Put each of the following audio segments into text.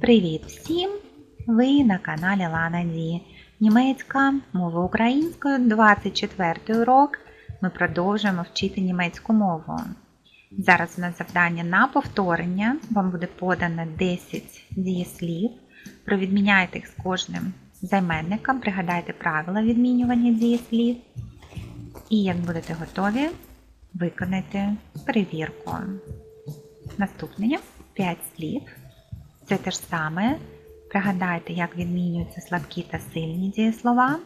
Привіт всім! Ви на каналі Лана Ді. Німецька мова українською, 24 урок. Ми продовжуємо вчити німецьку мову. Зараз у нас завдання на повторення. Вам буде подано 10 дієслів. Провідміняйте їх з кожним займенником, пригадайте правила відмінювання дієслів. І як будете готові, виконайте перевірку. Наступне 5 слів. Це те ж саме. Пригадайте, як відмінюються слабкі та сильні дієслова.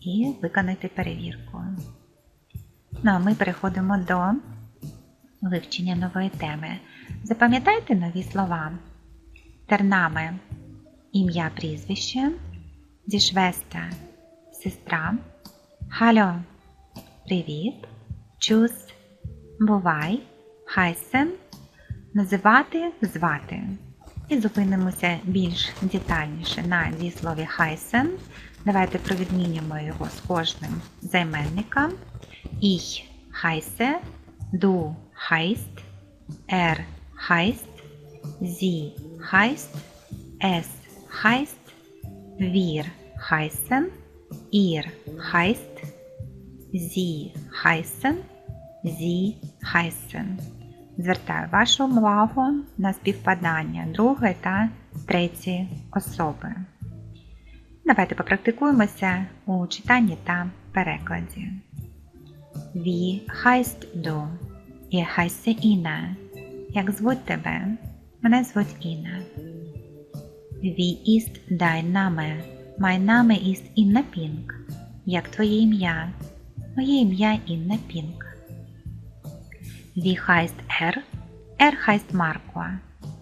І виконайте перевірку. Ну а ми переходимо до вивчення нової теми. Запам'ятайте нові слова. Тернами ім'я прізвище, дішвеста сестра, хальо привіт, чус, бувай, хайсен, називати, звати. І зупинимося більш детальніше на дієслові хайсен. Давайте провідмінюємо його з кожним займенником. Ich heiße, du heißt, er heißt, sie heißt, es heißt, wir heißen, ihr heißt, sie heißen, sie heißen. Звертаю вашу увагу на співпадання другої та третьої особи. Давайте попрактикуємося у читанні та перекладі. Wie heißt du? Ich heiße Інна. Як звуть тебе? Мене звуть Інна. Wie ist dein Name? Mein Name ist Інна Пінк. Як твоє ім'я? Моє ім'я Інна Пінк. Wie heißt er? Er heißt Marco.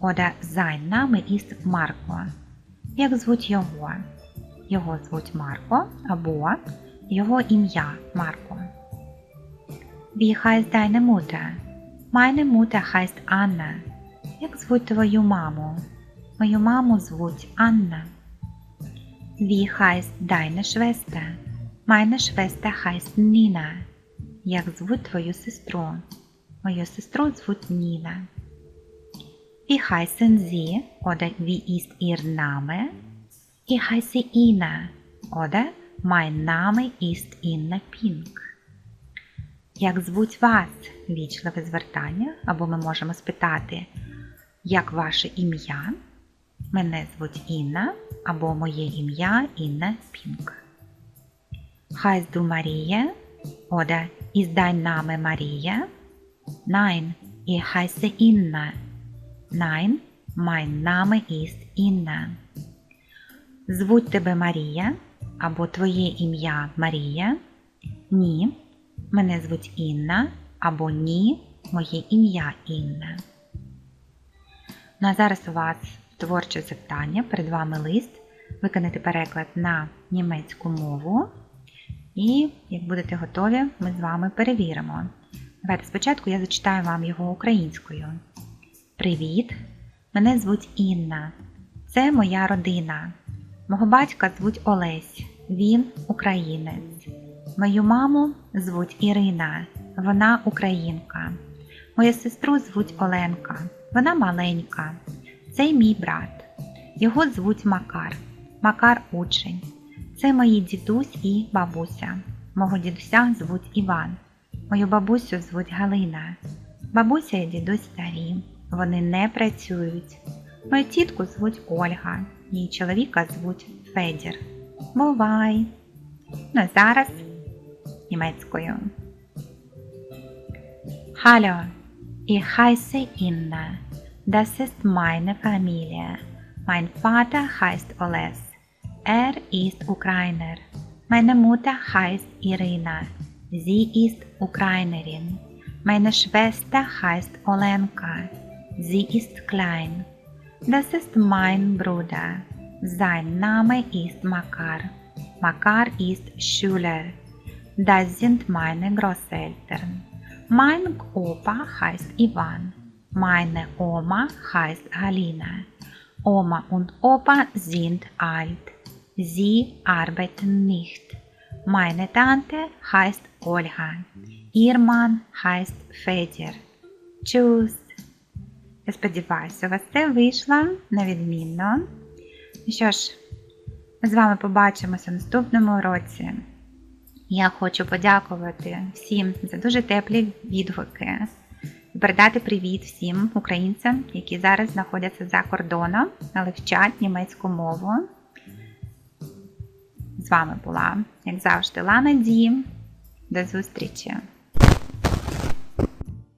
Oder sein Name ist Marco. Як звуть його? Його звуть Марко або його ім'я Марко. Wie heißt deine Mutter? Meine Mutter heißt Anna. Як звуть твою маму? Мою маму звуть Анна. Wie heißt deine Schwester? Meine Schwester heißt Nina. Як звуть твою сестру? Мою сестру звуть Ніна. Wie heißen Sie oder wie ist Ihr Name? Ich heiße Ina oder mein Name ist Інна Пінк. Як звуть вас? Вічливе звертання, або ми можемо спитати, як ваше ім'я? Мене звуть Інна, або моє ім'я Інна Пінк. Heißt du Maria oder ist dein Name Maria? Nein, ich heiße Inna. Nein, mein Name ist Інна. Звуть тебе Марія або твоє ім'я Марія? Ні. Мене звуть Інна або ні, моє ім'я Інна. Ну а зараз у вас творче завдання. Перед вами лист. Виконати переклад на німецьку мову. І, як будете готові, ми з вами перевіримо. Давайте спочатку я зачитаю вам його українською. Привіт! Мене звуть Інна. Це моя родина. Мого батька звуть Олесь. Він українець. Мою маму звуть Ірина. Вона українка. Мою сестру звуть Оленка. Вона маленька. Це мій брат. Його звуть Макар. Макар учень. Це мої дідусь і бабуся. Мого дідуся звуть Іван. Мою бабусю звуть Галина. Бабуся і дідусь старі. Вони не працюють. Мою тітку звуть Ольга. Її чоловіка звуть Федір. Бувай! Ну а зараз німецькою. Hallo, ich heiße Inna. Das ist meine Familie. Mein Vater heißt Oles. Er ist Ukrainer. Meine Mutter heißt Irina. Sie ist Ukrainerin. Meine Schwester heißt Olenka. Sie ist klein. Das ist mein Bruder. Sein Name ist Makar. Makar ist Schüler. Das sind meine Großeltern. Mein Opa heißt Ivan. Meine Oma heißt Halina. Oma und Opa sind alt. Sie arbeiten nicht. Meine Tante heißt Olga. Ihr Mann heißt Fedір. Tschüss. Я сподіваюся, у вас це вийшло на відмінно. Ну що ж, ми з вами побачимося в наступному уроці. Я хочу подякувати всім за дуже теплі відгуки і передати привіт всім українцям, які зараз знаходяться за кордоном, але вчать німецьку мову. З вами була, як завжди, Лана Ді. До зустрічі!